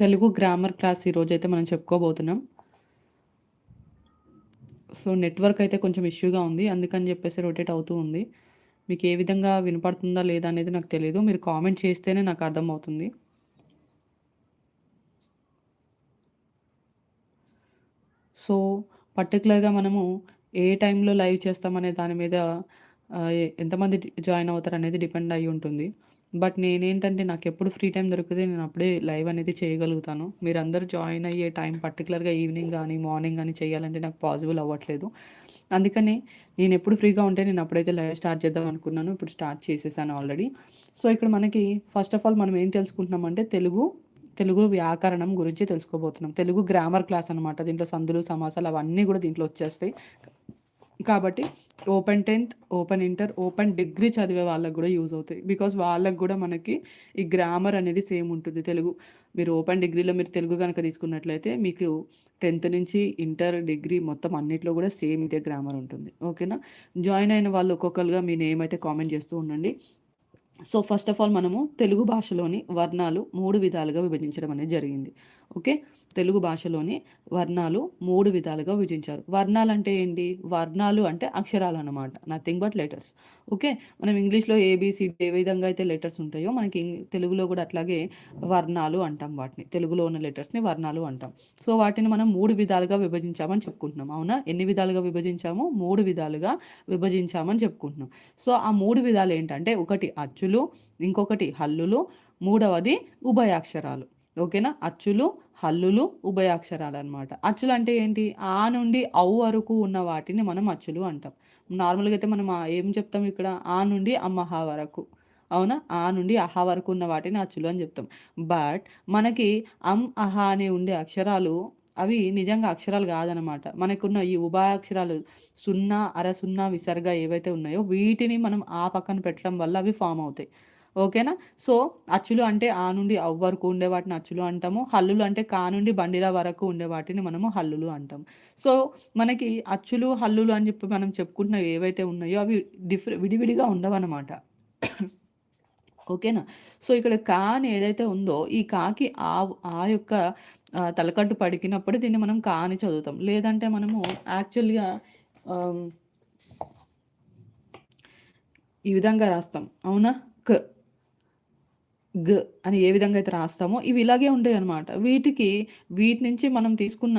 Telugu grammar class ఈరోజైతే మనం చెప్పుకోబోతున్నాం. So network అయితే కొంచెం ఇష్యూగా ఉంది. అందుకని చెప్పేసి రొటేట్ అవుతూ ఉంది. మీకు ఏ విధంగా వినపడుతుందా లేదా అనేది నాకు తెలియదు మీరు కామెంట్ చేస్తేనే నాకు అర్థమవుతుంది. సో పర్టికులర్గా మనము ఏ టైంలో లైవ్ చేస్తామనే దాని మీద ఎంతమంది జాయిన్ అవుతారు అనేది డిపెండ్ అయ్యి ఉంటుంది. బట్ నేనేంటంటే నాకు ఎప్పుడు ఫ్రీ టైం దొరికితే నేను అప్పుడే లైవ్ అనేది చేయగలుగుతాను. మీరందరూ జాయిన్ అయ్యే టైం పర్టికులర్గా ఈవినింగ్ కానీ మార్నింగ్ కానీ చేయాలంటే నాకు పాసిబుల్ అవ్వట్లేదు. అందుకనే నేను ఎప్పుడు ఫ్రీగా ఉంటే నేను అప్పుడైతే లైవ్ స్టార్ట్ చేద్దాం అనుకున్నాను. ఇప్పుడు స్టార్ట్ చేసేసాను ఆల్రెడీ. సో ఇక్కడ మనకి ఫస్ట్ ఆఫ్ ఆల్ మనం ఏం తెలుసుకుంటున్నామంటే తెలుగు తెలుగు వ్యాకరణం గురించి తెలుసుకోబోతున్నాం. తెలుగు గ్రామర్ క్లాస్ అనమాట దీంట్లో సందులు సమాసాలు అవన్నీ కూడా దీంట్లో వచ్చేస్తాయి. కాబట్టి open tenth open inter open degree చదివే వాళ్ళకు కూడా యూజ్ అవుతాయి. బికాస్ వాళ్ళకు కూడా మనకి ఈ గ్రామర్ అనేది సేమ్ ఉంటుంది. తెలుగు మీరు ఓపెన్ డిగ్రీలో మీరు తెలుగు కనుక తీసుకున్నట్లయితే మీకు టెన్త్ నుంచి ఇంటర్ డిగ్రీ మొత్తం అన్నిట్లో కూడా సేమ్ ఇదే గ్రామర్ ఉంటుంది. ఓకేనా జాయిన్ అయిన వాళ్ళు ఒక్కొక్కరుగా మీ నేమ్ అయితే కామెంట్ చేస్తూ ఉండండి. సో ఫస్ట్ ఆఫ్ ఆల్ మనము తెలుగు భాషలోని వర్ణాలు మూడు విధాలుగా విభజించడం అనేది జరిగింది. ఓకే? తెలుగు భాషలోని వర్ణాలు మూడు విధాలుగా విభజించారు. వర్ణాలు అంటే ఏంటి? వర్ణాలు అంటే అక్షరాలు అనమాట నథింగ్ బట్ లెటర్స్ ఓకే? మనం ఇంగ్లీష్లో ఏబిసిడి ఏ విధంగా అయితే లెటర్స్ ఉంటాయో మనకి తెలుగులో కూడా అట్లాగే వర్ణాలు అంటాం వాటిని. తెలుగులో ఉన్న లెటర్స్ని వర్ణాలు అంటాం. సో వాటిని మనం మూడు విధాలుగా విభజించామని చెప్పుకుంటున్నాం. అవునా? ఎన్ని విధాలుగా విభజించాము? మూడు విధాలుగా విభజించామని చెప్పుకుంటున్నాం. సో ఆ మూడు విధాలు ఏంటంటే ఒకటి అచ్చులు ఇంకొకటి హల్లులు మూడవది ఉభయాక్షరాలు ఓకేనా? అచ్చులు హల్లులు ఉభయాక్షరాలు అనమాట అచ్చులు అంటే ఏంటి? ఆ నుండి అవు వరకు ఉన్న వాటిని మనం అచ్చులు అంటాం. నార్మల్గా అయితే మనం ఏం చెప్తాం ఇక్కడ? ఆ నుండి అమ్మహ వరకు. అవునా? ఆ నుండి అహా వరకు ఉన్న వాటిని అచ్చులు అని చెప్తాం. బట్ మనకి అమ్ అహ అనే ఉండే అక్షరాలు అవి నిజంగా అక్షరాలు కాదనమాట మనకున్న ఈ ఉభయాక్షరాలు సున్నా అర సున్నా విసర్గ ఏవైతే ఉన్నాయో వీటిని మనం ఆ పక్కన పెట్టడం వల్ల అవి ఫామ్ అవుతాయి. ఓకేనా? సో అచ్చులు అంటే ఆ నుండి అవ్ వరకు ఉండే వాటిని అచ్చులు అంటాము. హల్లులు అంటే కా నుండి బండిల వరకు ఉండే వాటిని మనము హల్లులు అంటాం. సో మనకి అచ్చులు హల్లులు అని చెప్పి మనం చెప్పుకుంటున్నవి ఏవైతే ఉన్నాయో అవి డిఫరె విడివిడిగా ఉండవన్నమాట. ఓకేనా? సో ఇక్కడ కా అని ఏదైతే ఉందో ఈ కాకి ఆ ఆ యొక్క తలకట్టు పడికినప్పుడు దీన్ని మనం కా అని చదువుతాం. లేదంటే మనము యాక్చువల్గా ఈ విధంగా రాస్తాం. అవునా? క. గ అని ఏ విధంగా అయితే రాస్తామో ఇవి ఇలాగే ఉంటాయి అనమాట వీటికి వీటి నుంచి మనం తీసుకున్న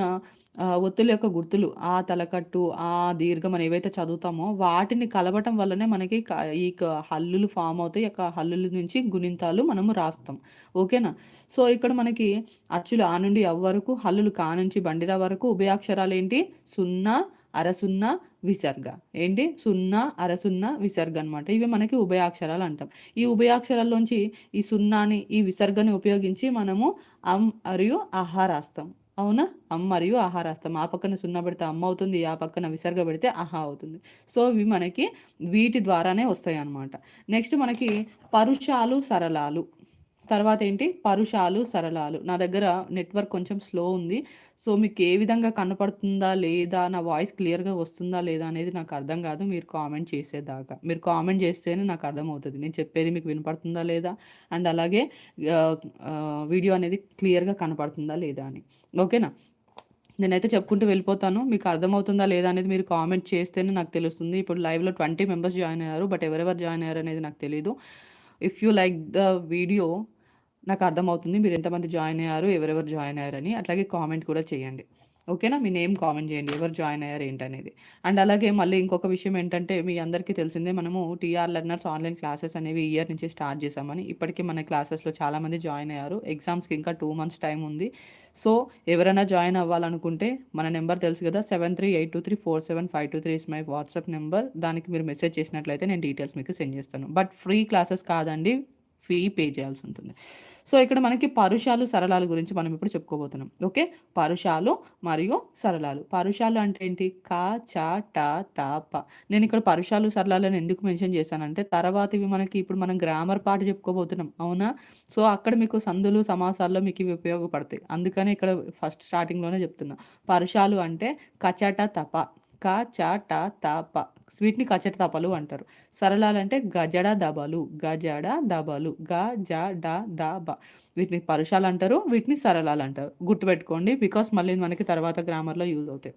ఒత్తుల యొక్క గుర్తులు ఆ తలకట్టు ఆ దీర్ఘం అని ఏవైతే చదువుతామో వాటిని కలవటం వల్లనే మనకి ఈ హల్లులు ఫామ్ అవుతాయి. యొక్క హల్లుల నుంచి గుణింతాలు మనము రాస్తాం. ఓకేనా? సో ఇక్కడ మనకి అచ్చులు ఆ నుండి ఎవ్వరకు హల్లులు కా నుంచి బండిరా వరకు ఉభయాక్షరాలు ఏంటి? సున్నా అరసున్నా విసర్గ. ఏంటి? సున్నా అరసున్నా విసర్గ అనమాట ఇవి మనకి ఉభయాక్షరాలు అంటాం. ఈ ఉభయాక్షరాల్లోంచి ఈ సున్నాని ఈ విసర్గని ఉపయోగించి మనము అమ్ మరియు ఆహా రాస్తాం. అవునా? అమ్ మరియు ఆహా రాస్తాం. ఆ పక్కన సున్నా పెడితే అమ్మ అవుతుంది ఆ పక్కన విసర్గ పెడితే ఆహా అవుతుంది. సో ఇవి మనకి వీటి ద్వారానే వస్తాయి అన్నమాట నెక్స్ట్ మనకి పరుషాలు సరళాలు. తర్వాత ఏంటి పరుషాలు సరళాలు. నా దగ్గర నెట్వర్క్ కొంచెం స్లో ఉంది. సో మీకు ఏ విధంగా కనపడుతుందా లేదా నా వాయిస్ క్లియర్గా వస్తుందా లేదా అనేది నాకు అర్థం కాదు. మీరు కామెంట్ చేసేదాకా. మీరు కామెంట్ చేస్తేనే నాకు అర్థమవుతుంది. నేను చెప్పేది మీకు వినపడుతుందా లేదా? అండ్ అలాగే వీడియో అనేది క్లియర్గా కనపడుతుందా లేదా అని. ఓకేనా? నేనైతే చెప్పుకుంటూ వెళ్ళిపోతాను. మీకు అర్థమవుతుందా లేదా అనేది మీరు కామెంట్ చేస్తేనే నాకు తెలుస్తుంది. ఇప్పుడు లైవ్లో ట్వంటీ మెంబర్స్ జాయిన్ అయ్యారు బట్ ఎవరెవరు జాయిన్ అయ్యారు అనేది నాకు తెలియదు if you like the video నాకు అర్థమవుతుంది మీరు ఎంతమంది జాయిన్ అయ్యారు ఎవరెవరు జాయిన్ అయ్యారని. అట్లాగే కామెంట్ కూడా చేయండి. ఓకేనా? మీ నేమ్ కామెంట్ చేయండి ఎవరు జాయిన్ అయ్యారు ఏంటనేది. అండ్ అలాగే మళ్ళీ ఇంకొక విషయం ఏంటంటే మీ అందరికీ తెలిసిందే మనము టీఆర్ లెర్నర్స్ ఆన్లైన్ క్లాసెస్ అనేవి ఇయర్ నుంచి స్టార్ట్ చేసామని ఇప్పటికీ మన క్లాసెస్లో చాలామంది జాయిన్ అయ్యారు. ఎగ్జామ్స్కి ఇంకా టూ మంత్స్ టైం ఉంది. సో ఎవరైనా జాయిన్ అవ్వాలనుకుంటే మన నెంబర్ తెలుసు కదా seven three eight two three four seven five two three is my WhatsApp number. దానికి మీరు మెసేజ్ చేసినట్లయితే నేను డీటెయిల్స్ మీకు సెండ్ చేస్తాను. బట్ ఫ్రీ క్లాసెస్ కాదండి ఫీ పే చేయాల్సి ఉంటుంది. సో ఇక్కడ మనకి పరుషాలు సరళాలు గురించి మనం ఇప్పుడు చెప్పుకోబోతున్నాం. ఓకే? పరుషాలు మరియు సరళాలు. పరుషాలు అంటే ఏంటి? కా చ ట త ప. నేను ఇక్కడ పరుషాలు సరళాలను ఎందుకు మెన్షన్ చేశానంటే తర్వాత ఇవి మనకి ఇప్పుడు మనం గ్రామర్ పాట చెప్పుకోబోతున్నాం. అవునా? సో అక్కడ మీకు సందులు సమాసాల్లో మీకు ఇవి ఉపయోగపడతాయి. అందుకని ఇక్కడ ఫస్ట్ స్టార్టింగ్లోనే చెప్తున్నా. పరుషాలు అంటే కచట తప క చ ట త ప. వీటిని కచట తపలు అంటారు. సరళాలంటే గజడ దబలు గజడ దబలు గ జ డ ద బ. వీటిని పరుషాలు అంటారు వీటిని సరళాలు అంటారు గుర్తుపెట్టుకోండి బికాస్ మళ్ళీ మనకి తర్వాత గ్రామర్లో యూజ్ అవుతాయి.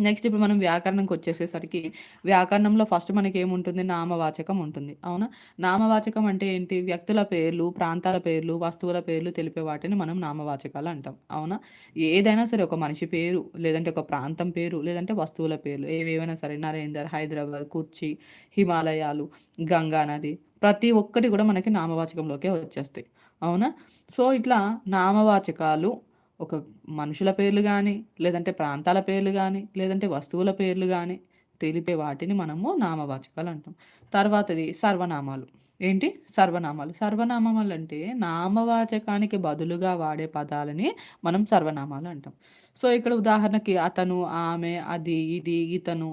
నెక్స్ట్ ఇప్పుడు మనం వ్యాకరణంకి వచ్చేసేసరికి వ్యాకరణంలో ఫస్ట్ మనకి ఏముంటుంది నామవాచకం ఉంటుంది. అవునా? నామవాచకం అంటే ఏంటి? వ్యక్తుల పేర్లు ప్రాంతాల పేర్లు వస్తువుల పేర్లు తెలిపే వాటిని మనం నామవాచకాలు అంటాం. అవునా? ఏదైనా సరే ఒక మనిషి పేరు లేదంటే ఒక ప్రాంతం పేరు లేదంటే వస్తువుల పేర్లు ఏవేవైనా సరే నరేందర్ హైదరాబాద్ కుర్చీ హిమాలయాలు గంగా నది ప్రతి ఒక్కటి కూడా మనకి నామవాచకంలోకే వచ్చేస్తాయి. అవునా? సో ఇట్లా నామవాచకాలు ఒక మనుషుల పేర్లు కానీ లేదంటే ప్రాంతాల పేర్లు కానీ లేదంటే వస్తువుల పేర్లు కానీ తెలిపే వాటిని మనము నామవాచకాలు అంటాం. తర్వాతది సర్వనామాలు. ఏంటి? సర్వనామాలు. సర్వనామాలు అంటే నామవాచకానికి బదులుగా వాడే పదాలని మనం సర్వనామాలు అంటాం. సో ఇక్కడ ఉదాహరణకి అతను ఆమె అది ఇది ఇతను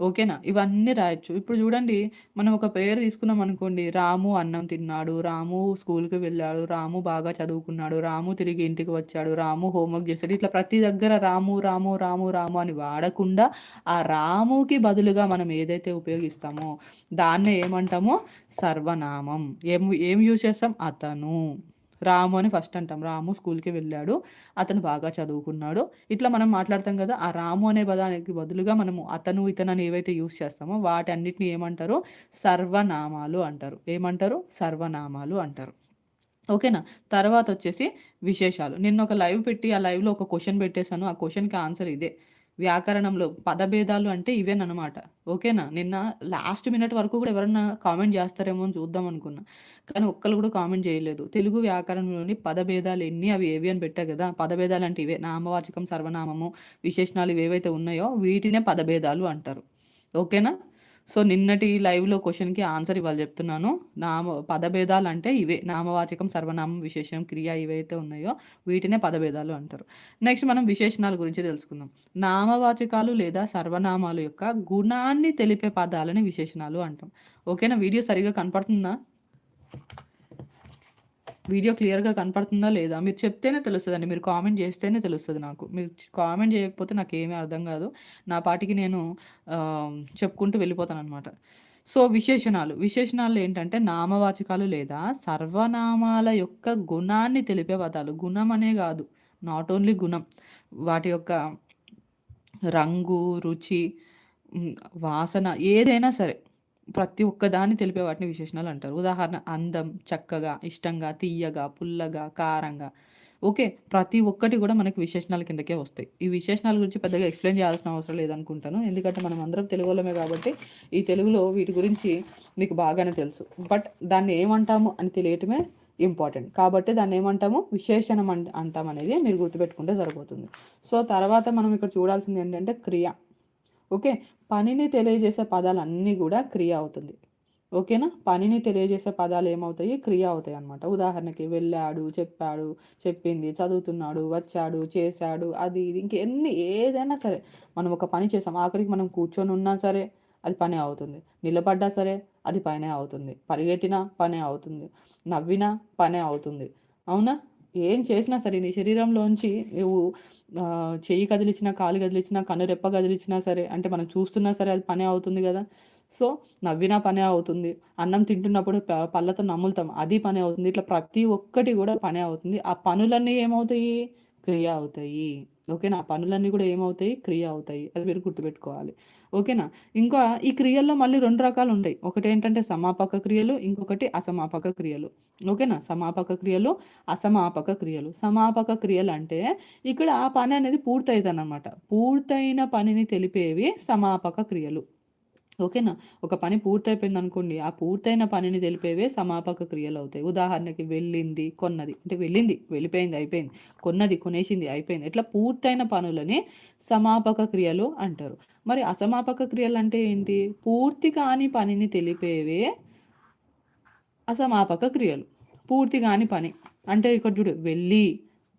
ఓకేనా? ఇవన్నీ రాయొచ్చు. ఇప్పుడు చూడండి మనం ఒక పేరు తీసుకున్నాం అనుకోండి రాము అన్నం తిన్నాడు రాము స్కూల్కి వెళ్ళాడు రాము బాగా చదువుకున్నాడు రాము తిరిగి ఇంటికి వచ్చాడు రాము హోంవర్క్ చేస్తాడు. ఇట్లా ప్రతి దగ్గర రాము రాము రాము రాము అని వాడకుండా ఆ రాముకి బదులుగా మనం ఏదైతే ఉపయోగిస్తామో దాన్నే ఏమంటామో సర్వనామం. ఏం ఏం యూజ్ చేస్తాం? అతను. రాము అని ఫస్ట్ అంటాం. రాము స్కూల్కి వెళ్ళాడు. అతను బాగా చదువుకున్నాడు. ఇట్లా మనం మాట్లాడతాం కదా ఆ రాము అనే పదానికి బదులుగా మనము అతను ఇతను అని ఏవైతే యూస్ చేస్తామో వాటి అన్నిటిని ఏమంటారు? సర్వనామాలు అంటారు. ఏమంటారు? సర్వనామాలు అంటారు. ఓకేనా తర్వాత వచ్చేసి విశేషాలు. నిన్న ఒక లైవ్ పెట్టి ఆ లైవ్లో ఒక క్వశ్చన్ పెట్టేశాను. ఆ క్వశ్చన్కి ఆన్సర్ ఇదే. వ్యాకరణంలో పదభేదాలు అంటే ఇవేనమాట ఓకేనా? నిన్న లాస్ట్ మినిట్ వరకు కూడా ఎవరన్నా కామెంట్ చేస్తారేమో అని చూద్దాం అనుకున్నా. కానీ ఒక్కరు కూడా కామెంట్ చేయలేదు. తెలుగు వ్యాకరణంలోని పదభేదాలు ఎన్ని? అవి ఏవి అని పెట్టా కదా. పదభేదాలు అంటే ఇవే. నామవాచకం సర్వనామము విశేషణాలు ఏవైతే ఉన్నాయో వీటినే పదభేదాలు అంటారు. ఓకేనా? సో నిన్నటి లైవ్లో క్వశ్చన్కి ఆన్సర్ ఇవ్వాలి చెప్తున్నాను. నామ పదభేదాలు అంటే ఇవే. నామవాచకం సర్వనామం విశేషం క్రియ ఇవైతే ఉన్నాయో వీటినే పదభేదాలు అంటారు. నెక్స్ట్ మనం విశేషణాల గురించి తెలుసుకుందాం. నామవాచకాలు లేదా సర్వనామాలు యొక్క గుణాన్ని తెలిపే పదాలని విశేషణాలు అంటాం. ఓకేనా? వీడియో సరిగా కనపడుతుందా? వీడియో క్లియర్గా కనపడుతుందా లేదా? మీరు చెప్తేనే తెలుస్తుందండి. మీరు కామెంట్ చేస్తేనే తెలుస్తుంది నాకు. మీరు కామెంట్ చేయకపోతే నాకు ఏమీ అర్థం కాదు. నా పాటికి నేను చెప్పుకుంటూ వెళ్ళిపోతాను అనమాట సో విశేషణాలు. విశేషణాలు ఏంటంటే నామవాచకాలు లేదా సర్వనామాల యొక్క గుణాన్ని తెలిపే పదాలు. గుణం అనే కాదు. నాట్ ఓన్లీ గుణం. వాటి యొక్క రంగు రుచి వాసన ఏదైనా సరే. ప్రతి ఒక్కదాన్ని తెలిపే వాటిని విశేషణాలు అంటారు. ఉదాహరణ అందం చక్కగా ఇష్టంగా తీయగా పుల్లగా కారంగా. ఓకే ప్రతి ఒక్కటి కూడా మనకి విశేషణాల కిందకే వస్తాయి. ఈ విశేషణాల గురించి పెద్దగా ఎక్స్ప్లెయిన్ చేయాల్సిన అవసరం లేదనుకుంటాను. ఎందుకంటే మనం అందరం తెలుగులోమే కాబట్టి ఈ తెలుగులో వీటి గురించి మీకు బాగానే తెలుసు. బట్ దాన్ని ఏమంటాము అని తెలియటమే ఇంపార్టెంట్. కాబట్టి దాన్ని ఏమంటాము? విశేషణం అంటాం అనేది మీరు గుర్తుపెట్టుకుంటే సరిపోతుంది. సో తర్వాత మనం ఇక్కడ చూడాల్సింది ఏంటంటే క్రియ. ఓకే? పనిని తెలియజేసే పదాలు అన్నీ కూడా క్రియ అవుతుంది. ఓకేనా? పనిని తెలియజేసే పదాలు ఏమవుతాయి? క్రియ అవుతాయి అనమాట ఉదాహరణకి వెళ్ళాడు చెప్పాడు చెప్పింది చదువుతున్నాడు వచ్చాడు చేశాడు అది ఇది ఇంకెన్ని ఏదైనా సరే మనం ఒక పని చేసాం ఆఖరికి మనం కూర్చొని ఉన్నా సరే అది పనే అవుతుంది. నిలబడ్డా సరే అది పనే అవుతుంది. పరిగెట్టినా పనే అవుతుంది. నవ్వినా పనే అవుతుంది. అవునా? ఏం చేసినా సరే నీ శరీరంలోంచి నువ్వు చెయ్యి కదిలిచ్చినా కాలు కదిలిచ్చినా కన్ను రెప్ప కదిలిచ్చినా సరే అంటే మనం చూస్తున్నా సరే అది పనే అవుతుంది కదా. సో నవ్వినా పనే అవుతుంది. అన్నం తింటున్నప్పుడు పళ్ళతో నమ్ములుతాం అది పనే అవుతుంది. ఇట్లా ప్రతి ఒక్కటి కూడా పనే అవుతుంది. ఆ పనులన్నీ ఏమవుతాయి? క్రియ అవుతాయి. ఓకేనా? పనులన్నీ కూడా ఏమవుతాయి? క్రియ అవుతాయి. అది మీరు గుర్తుపెట్టుకోవాలి. ఓకేనా? ఇంకా ఈ క్రియల్లో మళ్ళీ రెండు రకాలు ఉంటాయి ఒకటి ఏంటంటే సమాపక క్రియలు ఇంకొకటి అసమాపక క్రియలు. ఓకేనా? సమాపక క్రియలు అసమాపక క్రియలు. సమాపక క్రియలు అంటే ఇక్కడ ఆ పని అనేది పూర్తయితుంది పూర్తయిన పనిని తెలిపేవి సమాపక క్రియలు. ఓకేనా? ఒక పని పూర్తయిపోయింది అనుకోండి ఆ పూర్తయిన పనిని తెలిపేవే సమాపక క్రియలు అవుతాయి. ఉదాహరణకి వెళ్ళింది కొన్నది. అంటే వెళ్ళింది వెళ్ళిపోయింది అయిపోయింది. కొన్నది కొనేసింది అయిపోయింది. ఇట్లా పూర్తయిన పనులని సమాపక క్రియలు అంటారు. మరి అసమాపక క్రియలు అంటే ఏంటి? పూర్తి కాని పనిని తెలిపేవే అసమాపక క్రియలు. పూర్తి కాని పని. అంటే ఇక్కడ చూడు వెళ్ళి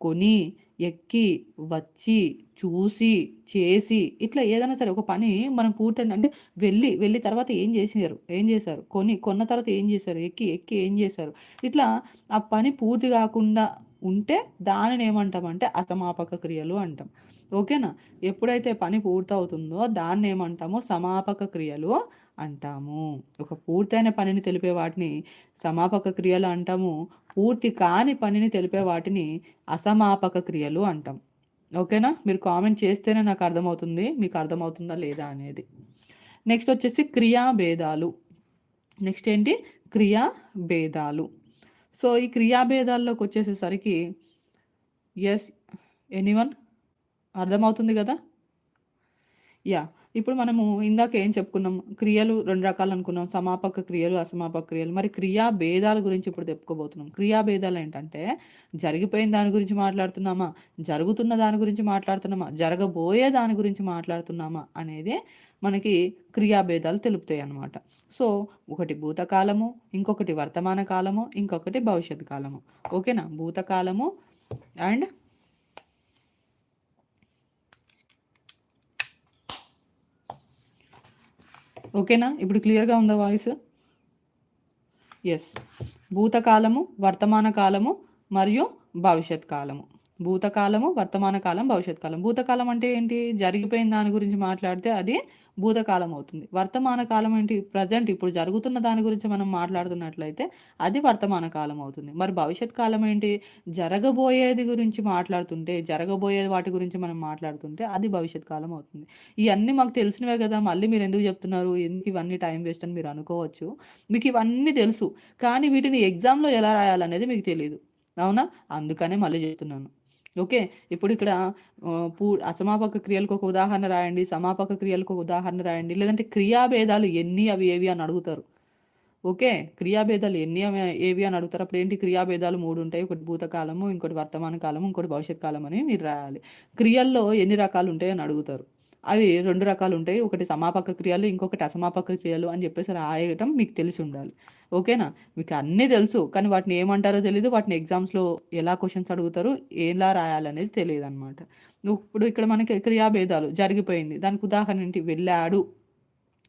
కొని ఎక్కి వచ్చి చూసి చేసి ఇట్లా ఏదైనా సరే ఒక పని మనం పూర్తయింది అంటే వెళ్ళి వెళ్ళి తర్వాత ఏం చేసినారు? ఏం చేశారు? కొని కొన్న తర్వాత ఏం చేశారు? ఎక్కి ఎక్కి ఏం చేశారు? ఇట్లా ఆ పని పూర్తి కాకుండా ఉంటే దానిని ఏమంటామంటే అసమాపక క్రియలు అంటాం. ఓకేనా? ఎప్పుడైతే పని పూర్తవుతుందో దాన్ని ఏమంటామో సమాపక క్రియలు అంటాము. ఒక పూర్తయిన పనిని తెలిపే వాటిని సమాపక క్రియలు అంటాము. పూర్తి కాని పనిని తెలిపే వాటిని అసమాపక క్రియలు అంటాం. ఓకేనా? మీరు కామెంట్ చేస్తేనే నాకు అర్థమవుతుంది. మీకు అర్థమవుతుందా లేదా అనేది. నెక్స్ట్ వచ్చేసి క్రియా భేదాలు నెక్స్ట్ ఏంటి? క్రియా భేదాలు సో ఈ క్రియా భేదాల్లోకి వచ్చేసేసరికి ఎస్ ఎనీవన్ అర్థమవుతుంది కదా? యా ఇప్పుడు మనము ఇందాక ఏం చెప్పుకున్నాం? క్రియలు రెండు రకాలు అనుకున్నాం. సమాపక క్రియలు అసమాపక క్రియలు. మరి క్రియా భేదాల గురించి ఇప్పుడు చెప్పుకోబోతున్నాం. క్రియా భేదాలు ఏంటంటే జరిగిపోయిన దాని గురించి మాట్లాడుతున్నామా? జరుగుతున్న దాని గురించి మాట్లాడుతున్నామా? జరగబోయే దాని గురించి మాట్లాడుతున్నామా? అనేది మనకి క్రియాభేదాలు తెలుపుతాయి అన్నమాట. సో ఒకటి భూతకాలము ఇంకొకటి వర్తమాన కాలము ఇంకొకటి భవిష్యత్ కాలము. ఓకేనా? భూతకాలము అండ్ ఓకేనా? ఇప్పుడు క్లియర్గా ఉందా వాయిస్? ఎస్ భూతకాలము వర్తమాన కాలము మరియు భవిష్యత్ కాలము. భూతకాలము వర్తమాన కాలం భవిష్యత్ కాలం. భూతకాలం అంటే ఏంటి? జరిగిపోయిన దాని గురించి మాట్లాడితే అది భూతకాలం అవుతుంది. వర్తమాన కాలం ఏంటి? ప్రజెంట్ ఇప్పుడు జరుగుతున్న దాని గురించి మనం మాట్లాడుతున్నట్లయితే అది వర్తమాన కాలం అవుతుంది. మరి భవిష్యత్ కాలం ఏంటి? జరగబోయేది గురించి మాట్లాడుతుంటే జరగబోయే వాటి గురించి మనం మాట్లాడుతుంటే అది భవిష్యత్ కాలం అవుతుంది. ఇవన్నీ మాకు తెలిసినవే కదా మళ్ళీ మీరు ఎందుకు చెప్తున్నారు? ఎందుకు ఇవన్నీ టైం వేస్ట్ అని మీరు అనుకోవచ్చు? మీకు ఇవన్నీ తెలుసు. కానీ వీటిని ఎగ్జామ్లో ఎలా రాయాలనేది మీకు తెలియదు అవునా? అందుకనే మళ్ళీ చెప్తున్నాను. ఓకే ఇప్పుడు ఇక్కడ పూ అసమాపక క్రియలకు ఒక ఉదాహరణ రాయండి సమాపక క్రియలకు ఒక ఉదాహరణ రాయండి లేదంటే క్రియాభేదాలు ఎన్ని అవి ఏవి అని అడుగుతారు. ఓకే క్రియాభేదాలు ఎన్ని ఏవి అని అడుగుతారు అప్పుడు ఏంటి క్రియాభేదాలు మూడు ఉంటాయి ఒకటి భూతకాలము ఇంకోటి వర్తమాన కాలము ఇంకోటి భవిష్యత్ కాలం అని మీరు రాయాలి. క్రియల్లో ఎన్ని రకాలు ఉంటాయని అని అడుగుతారు. అవి రెండు రకాలు ఉంటాయి. ఒకటి సమాపక క్రియలు ఇంకొకటి అసమాపక క్రియలు అని చెప్పేసి రాయటం మీకు తెలిసి ఉండాలి. ఓకేనా? మీకు అన్నీ తెలుసు. కానీ వాటిని ఏమంటారో తెలియదు వాటిని ఎగ్జామ్స్లో ఎలా క్వశ్చన్స్ అడుగుతారు ఎలా రాయాలనేది తెలియదు అనమాట ఇప్పుడు ఇక్కడ మనకి క్రియాభేదాలు జరిగిపోయింది. దానికి ఉదాహరణ ఏంటి వెళ్ళాడు.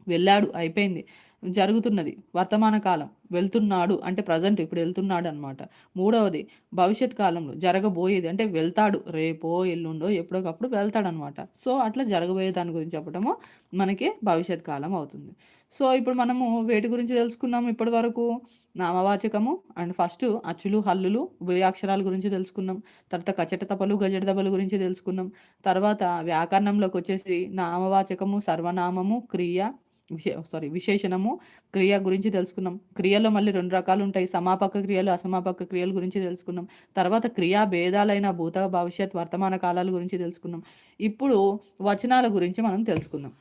వెళ్ళాడు అయిపోయింది. జరుగుతున్నది. వర్తమాన కాలం వెళ్తున్నాడు అంటే ప్రజెంట్ ఇప్పుడు వెళ్తున్నాడు అనమాట మూడవది భవిష్యత్ కాలంలో జరగబోయేది అంటే వెళ్తాడు. రేపో ఎల్లుండో ఎప్పుడోకప్పుడు వెళ్తాడనమాట సో అట్లా జరగబోయే దాని గురించి చెప్పడము మనకి భవిష్యత్ కాలం అవుతుంది. సో ఇప్పుడు మనము వేటి గురించి తెలుసుకున్నాము ఇప్పటి వరకు నామవాచకము అండ్ ఫస్ట్ అచ్చులు హల్లులు ఉభయాక్షరాల గురించి తెలుసుకున్నాం. తర్వాత కచట తపలు గజట తపలు గురించి తెలుసుకున్నాం. తర్వాత వ్యాకరణంలోకి వచ్చేసి నామవాచకము సర్వనామము క్రియ విశే సారీ విశేషణము క్రియ గురించి తెలుసుకున్నాం. క్రియలో మళ్ళీ రెండు రకాలు ఉంటాయి. సమాపక క్రియలు అసమాపక క్రియల గురించి తెలుసుకున్నాం. తర్వాత క్రియా భేదాలైన భూత భవిష్యత్ వర్తమాన కాలాల గురించి తెలుసుకున్నాం. ఇప్పుడు వచనాల గురించి మనం తెలుసుకుందాం.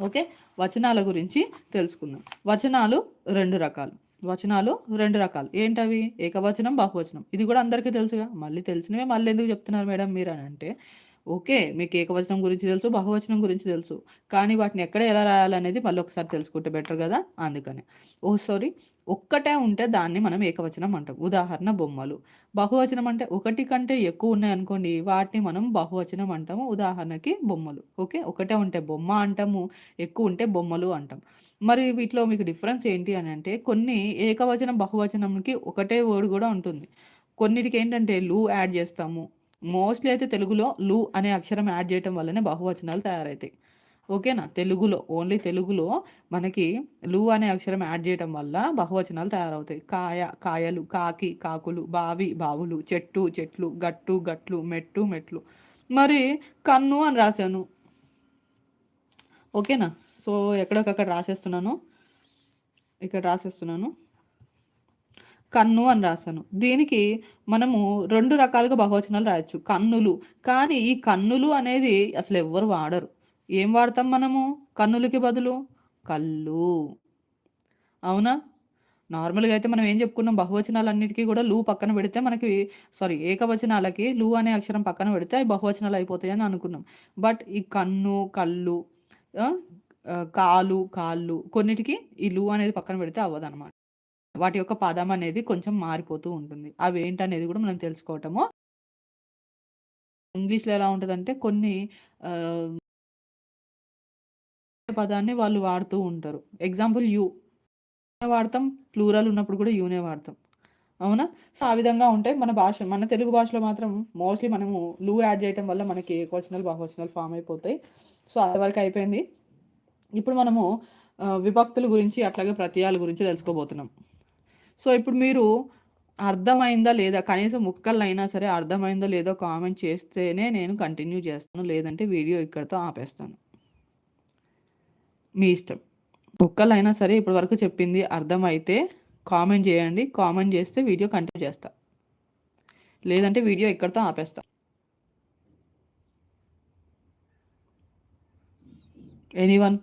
ఓకే? వచనాల గురించి తెలుసుకుందాం. వచనాలు రెండు రకాలు. వచనాలు రెండు రకాలు. ఏంటవి? ఏకవచనం బహువచనం. ఇది కూడా అందరికీ తెలుసుగా? మళ్ళీ తెలిసినవే మళ్ళీ ఎందుకు చెప్తున్నారు మేడం మీరు అని అంటే ఓకే మీకు ఏకవచనం గురించి తెలుసు బహువచనం గురించి తెలుసు. కానీ వాటిని ఎక్కడ ఎలా రాయాలనేది మళ్ళీ ఒకసారి తెలుసుకుంటే బెటర్ కదా? అందుకని. Oh sorry. ఒక్కటే ఉంటే దాన్ని మనం ఏకవచనం అంటాం. ఉదాహరణ బొమ్మలు. బహువచనం అంటే ఒకటి కంటే ఎక్కువ ఉన్నాయనుకోండి వాటిని మనం బహువచనం అంటాము. ఉదాహరణకి బొమ్మలు. ఓకే? ఒకటే ఉంటే బొమ్మ అంటాము ఎక్కువ ఉంటే బొమ్మలు అంటాం. మరి వీటిలో మీకు డిఫరెన్స్ ఏంటి అని అంటే కొన్ని ఏకవచనం బహువచనంకి ఒకటే వర్డ్ కూడా ఉంటుంది. కొన్నిటికి ఏంటంటే లు యాడ్ చేస్తాము. మోస్ట్లీ అయితే తెలుగులో లు అనే అక్షరం యాడ్ చేయటం వల్లనే బహువచనాలు తయారవుతాయి ఓకేనా? తెలుగులో ఓన్లీ తెలుగులో మనకి లు అనే అక్షరం యాడ్ చేయటం వల్ల బహువచనాలు తయారవుతాయి. కాయ కాయలు కాకి కాకులు బావి బావులు చెట్టు చెట్లు గట్టు గట్లు మెట్టు మెట్లు. మరి కన్ను అని రాశాను. ఓకేనా? సో ఎక్కడొకక్కడ రాసేస్తున్నాను. ఇక్కడ రాసేస్తున్నాను. కన్ను అని రాశాను. దీనికి మనము రెండు రకాలుగా బహువచనాలు రాయొచ్చు. కన్నులు. కానీ ఈ కన్నులు అనేది అసలు ఎవ్వరు వాడరు. ఏం వాడతాం మనము? కన్నులకి బదులు కళ్ళు. అవునా? నార్మల్గా అయితే మనం ఏం చెప్పుకున్నాం? బహువచనాలన్నిటికీ కూడా లూ పక్కన పెడితే మనకి సారీ ఏకవచనాలకి లూ అనే అక్షరం పక్కన పెడితే అవి బహువచనాలు అయిపోతాయి అని అనుకున్నాం. బట్ ఈ కన్ను కళ్ళు కాలు కాళ్ళు కొన్నిటికి ఈ లూ అనేది పక్కన పెడితే అవ్వదు అనమాట వాటి యొక్క పదం అనేది కొంచెం మారిపోతూ ఉంటుంది. అవి ఏంటనేది కూడా మనం తెలుసుకోవటము ఇంగ్లీష్‌లో ఎలా ఉంటదంటే కొన్ని పదాన్ని వాళ్ళు వాడుతూ ఉంటారు. ఎగ్జాంపుల్ యూ వాడతాం. ప్లూరల్ ఉన్నప్పుడు కూడా యూనే వాడతాం. అవునా సో ఆ విధంగా ఉంటాయి మన భాష మన తెలుగు భాషలో మాత్రం మోస్ట్లీ మనము లూ యాడ్ చేయటం వల్ల మనకి ఏకవచనాలు, బహువచనాలు ఫామ్ అయిపోతాయి సో అంతవరకు అయిపోయింది ఇప్పుడు మనము విభక్తుల గురించి అట్లాగే ప్రత్యయాల గురించి తెలుసుకోబోతున్నాం సో ఇప్పుడు మీరు అర్థమైందా లేదా? కనీసం ముక్కలైనా సరే అర్థమైందో లేదో కామెంట్ చేస్తేనే నేను కంటిన్యూ చేస్తాను లేదంటే వీడియో ఇక్కడితో ఆపేస్తాను. మీ ఇష్టం. ముక్కలైనా సరే ఇప్పటి వరకు చెప్పింది అర్థమైతే కామెంట్ చేయండి. కామెంట్ చేస్తే వీడియో కంటిన్యూ చేస్తా. లేదంటే వీడియో ఇక్కడితో ఆపేస్తా. ఎనీవన్.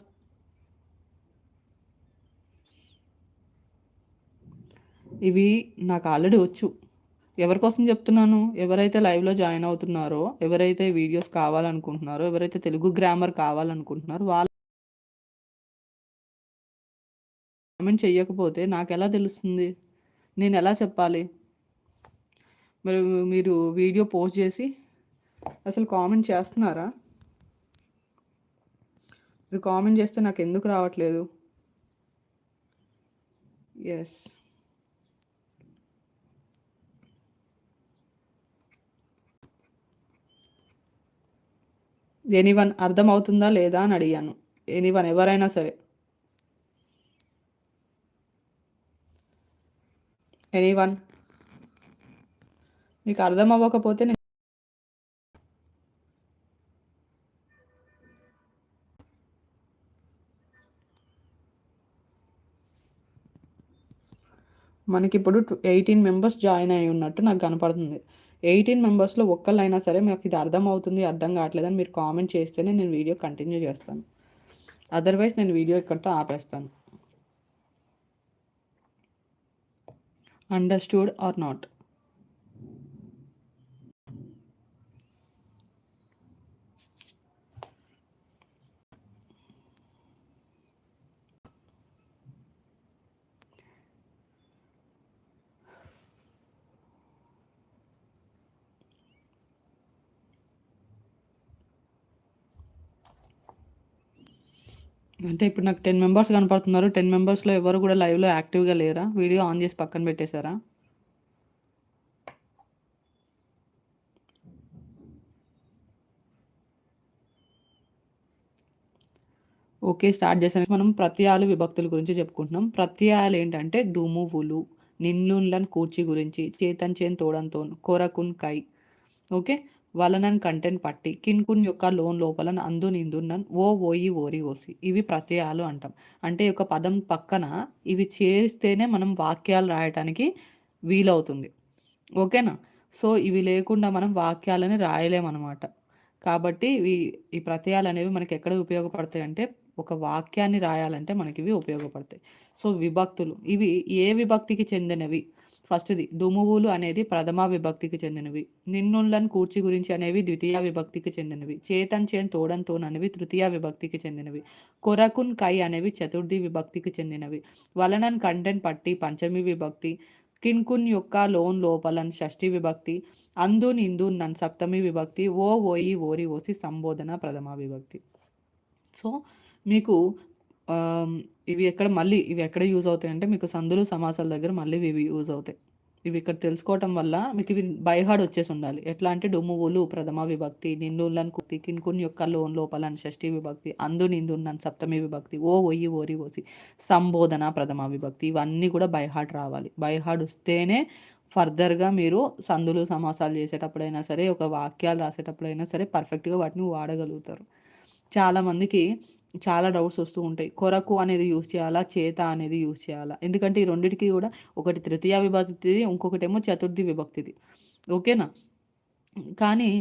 ఇవి నాకు ఆల్రెడీ వచ్చు. ఎవరి కోసం చెప్తున్నాను? ఎవరైతే లైవ్లో జాయిన్ అవుతున్నారో ఎవరైతే వీడియోస్ కావాలనుకుంటున్నారో ఎవరైతే తెలుగు గ్రామర్ కావాలనుకుంటున్నారో వాళ్ళు కామెంట్ చెయ్యకపోతే నాకు ఎలా తెలుస్తుంది? నేను ఎలా చెప్పాలి? మరి మీరు వీడియో పోస్ట్ చేసి అసలు కామెంట్ చేస్తున్నారా? మీరు కామెంట్ చేస్తే నాకు ఎందుకు రావట్లేదు? ఎస్ ఎనీవన్ అర్థమవుతుందా లేదా అని అడిగాను. ఎనీవన్ ఎవరైనా సరే. ఎనీవన్. మీకు అర్థం అవ్వకపోతే నేను మనకి ఇప్పుడు ఎయిటీన్ మెంబర్స్ జాయిన్ అయి ఉన్నట్టు నాకు కనపడుతుంది. ఎయిటీన్ మెంబర్స్లో ఒక్కళ్ళైనా సరే మాకు ఇది అర్థం అవుతుంది అర్థం కావట్లేదని మీరు కామెంట్ చేస్తేనే నేను వీడియో కంటిన్యూ చేస్తాను. అదర్వైజ్ నేను వీడియో ఇక్కడితో ఆపేస్తాను. అండర్స్టూడ్ ఆర్ నాట్ అంటే ఇప్పుడు నాకు టెన్ మెంబర్స్ కనపడుతున్నారు. టెన్ మెంబర్స్లో ఎవరు కూడా లైవ్లో యాక్టివ్గా లేరా? వీడియో ఆన్ చేసి పక్కన పెట్టేశారా? ఓకే స్టార్ట్ చేసాను మనం ప్రత్యయాలు విభక్తుల గురించి చెప్పుకుంటున్నాం. ప్రత్యయాలు ఏంటంటే డుమువులు నిన్నున్లన్ కూర్చి గురించి చేతన్ చేన్ తోడంతో కొరకున్ కై. ఓకే? వలనన్ కంటెంట్ పట్టి కిన్కున్ యొక్క లోన్ లోపల అందు నిందున్నన్ ఓ ఓయి ఓరి ఓసి. ఇవి ప్రత్యయాలు అంటాం. అంటే ఒక పదం పక్కన ఇవి చేరిస్తేనే మనం వాక్యాలు రాయటానికి వీలవుతుంది. ఓకేనా? సో ఇవి లేకుండా మనం వాక్యాలని రాయలేమన్నమాట కాబట్టి ఇవి ఈ ప్రత్యయాలు అనేవి మనకి ఎక్కడ ఉపయోగపడతాయి అంటే ఒక వాక్యాన్ని రాయాలంటే మనకి ఇవి ఉపయోగపడతాయి. సో విభక్తులు. ఇవి ఏ విభక్తికి చెందినవి? ఫస్ట్ది దుమువులు అనేది ప్రథమ విభక్తికి చెందినవి. నిన్నుళ్ళన్ కూర్చి గురించి అనేవి ద్వితీయ విభక్తికి చెందినవి. చేతన్ చేన్ తోడన్ అనేవి తృతీయ విభక్తికి చెందినవి. కొరకున్ కై అనేవి చతుర్థి విభక్తికి చెందినవి. వలనన్ కంటెంట్ పట్టి పంచమి విభక్తి. కిన్కున్ యొక్క లోన్ లోపలన్ షష్ఠి విభక్తి. అందున్ ఇందున్ నన్ సప్తమి విభక్తి. ఓ ఓయి ఓరి ఓసి సంబోధన ప్రథమ విభక్తి. సో మీకు ఇవి ఎక్కడ మళ్ళీ ఇవి ఎక్కడ యూజ్ అవుతాయి అంటే మీకు సందులు సమాసాల దగ్గర మళ్ళీ ఇవి యూజ్ అవుతాయి. ఇవి ఇక్కడ తెలుసుకోవటం వల్ల మీకు ఇవి బైహాడ్ వచ్చేసి ఉండాలి. ఎట్లా అంటే డొమ్మువులు ప్రథమ విభక్తి నిన్నులను కుక్తి కిన్కున్ యొక్క లోన్ లోపల షష్ఠి విభక్తి అందు నిందున్నాను సప్తమి విభక్తి ఓ ఒయ్యి ఓరి ఓసి సంబోధన ప్రథమ విభక్తి ఇవన్నీ కూడా బైహాడ్ రావాలి. బైహాడ్ వస్తేనే ఫర్దర్గా మీరు సందులు సమాసాలు చేసేటప్పుడైనా సరే ఒక వాక్యాలు రాసేటప్పుడైనా సరే పర్ఫెక్ట్గా వాటిని వాడగలుగుతారు. చాలామందికి చాలా డౌట్స్ వస్తూ ఉంటాయి. కొరకు అనేది యూస్ చేయాలా? చేత అనేది యూస్ చేయాలా? ఎందుకంటే ఈ రెండింటికి కూడా ఒకటి తృతీయ విభక్తిది ఇంకొకటేమో చతుర్థి విభక్తిది. ఓకేనా? కానీ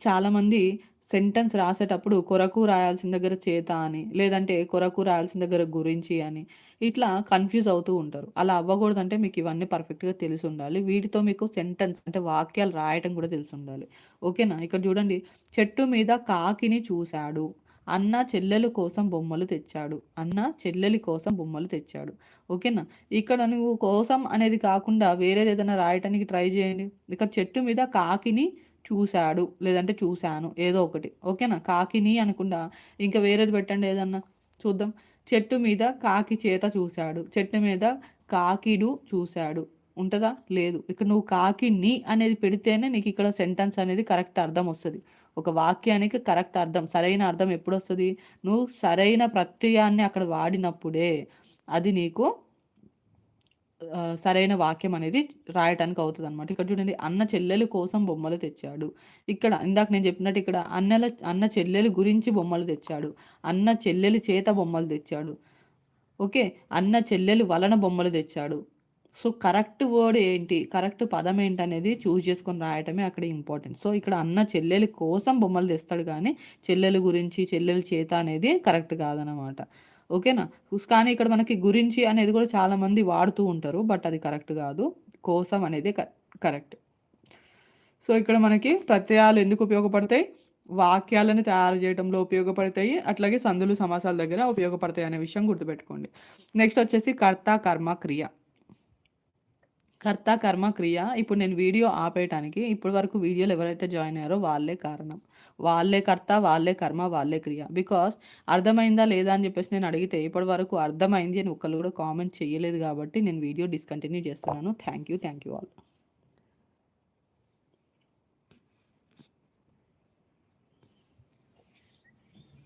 చాలామంది సెంటెన్స్ రాసేటప్పుడు కొరకు రాయాల్సిన దగ్గర చేత అని లేదంటే కొరకు రాయాల్సిన దగ్గర గురించి అని ఇట్లా కన్ఫ్యూజ్ అవుతూ ఉంటారు. అలా అవ్వకూడదంటే మీకు ఇవన్నీ పర్ఫెక్ట్గా తెలిసి ఉండాలి. వీటితో మీకు సెంటెన్స్ అంటే వాక్యాలు రాయటం కూడా తెలిసి ఉండాలి. ఓకేనా? ఇక్కడ చూడండి. చెట్టు మీద కాకిని చూశాడు. అన్న చెల్లెలు కోసం బొమ్మలు తెచ్చాడు. అన్న చెల్లెలి కోసం బొమ్మలు తెచ్చాడు. ఓకేనా? ఇక్కడ నువ్వు కోసం అనేది కాకుండా వేరేది ఏదైనా రాయటానికి ట్రై చేయండి. ఇక్కడ చెట్టు మీద కాకిని చూశాడు. లేదంటే చూశాను. ఏదో ఒకటి. ఓకేనా? కాకిని అనకుండా. ఇంకా వేరేది పెట్టండి ఏదన్నా. చూద్దాం. చెట్టు మీద కాకి చేత చూశాడు. చెట్టు మీద కాకిడు చూశాడు. ఉంటుందా? లేదు. ఇక్కడ నువ్వు కాకి నీ అనేది పెడితేనే నీకు ఇక్కడ సెంటెన్స్ అనేది కరెక్ట్ అర్థం వస్తుంది. ఒక వాక్యానికి కరెక్ట్ అర్థం సరైన అర్థం ఎప్పుడు వస్తుంది నువ్వు సరైన ప్రత్యయాన్ని అక్కడ వాడినప్పుడే అది నీకు సరైన వాక్యం అనేది రాయటానికి అవుతుంది అనమాట ఇక్కడ చూడండి అన్న చెల్లెలు కోసం బొమ్మలు తెచ్చాడు. ఇక్కడ ఇందాక నేను చెప్పినట్టు ఇక్కడ అన్నల అన్న చెల్లెలు గురించి బొమ్మలు తెచ్చాడు. అన్న చెల్లెలు చేత బొమ్మలు తెచ్చాడు. ఓకే? అన్న చెల్లెలు వలన బొమ్మలు తెచ్చాడు. సో కరెక్ట్ వర్డ్ ఏంటి? కరెక్ట్ పదం ఏంటి అనేది చూస్ చేసుకొని రాయటమే అక్కడ ఇంపార్టెంట్. సో ఇక్కడ అన్న చెల్లెలి కోసం బొమ్మలు తెస్తాడు కానీ చెల్లెలు గురించి చెల్లెలు చేత అనేది కరెక్ట్ కాదనమాట ఓకేనా? కానీ ఇక్కడ మనకి గురించి అనేది కూడా చాలామంది వాడుతూ ఉంటారు బట్ అది కరెక్ట్ కాదు. కోసం అనేది కరెక్ట్. సో ఇక్కడ మనకి ప్రత్యయాలు ఎందుకు ఉపయోగపడతాయి? వాక్యాలను తయారు చేయడంలో ఉపయోగపడతాయి. అట్లాగే సందులు సమాసాల దగ్గర ఉపయోగపడతాయి అనే విషయం గుర్తుపెట్టుకోండి. నెక్స్ట్ వచ్చేసి కర్త కర్మ క్రియ. కర్త కర్మ క్రియ. ఇప్పుడు నేను వీడియో ఆపేయటానికి ఇప్పటి వరకు వీడియోలు ఎవరైతే జాయిన్ అయ్యారో వాళ్ళే కారణం. వాళ్ళే కర్త వాళ్ళే కర్మ వాళ్ళే క్రియ. బికాస్ అర్థమైందా లేదా అని చెప్పేసి నేను అడిగితే ఇప్పటి వరకు అర్థమైంది అని ఒకళ్ళు కూడా కామెంట్ చేయలేదు కాబట్టి నేను వీడియో డిస్కంటిన్యూ చేస్తున్నాను. Thank you thank you all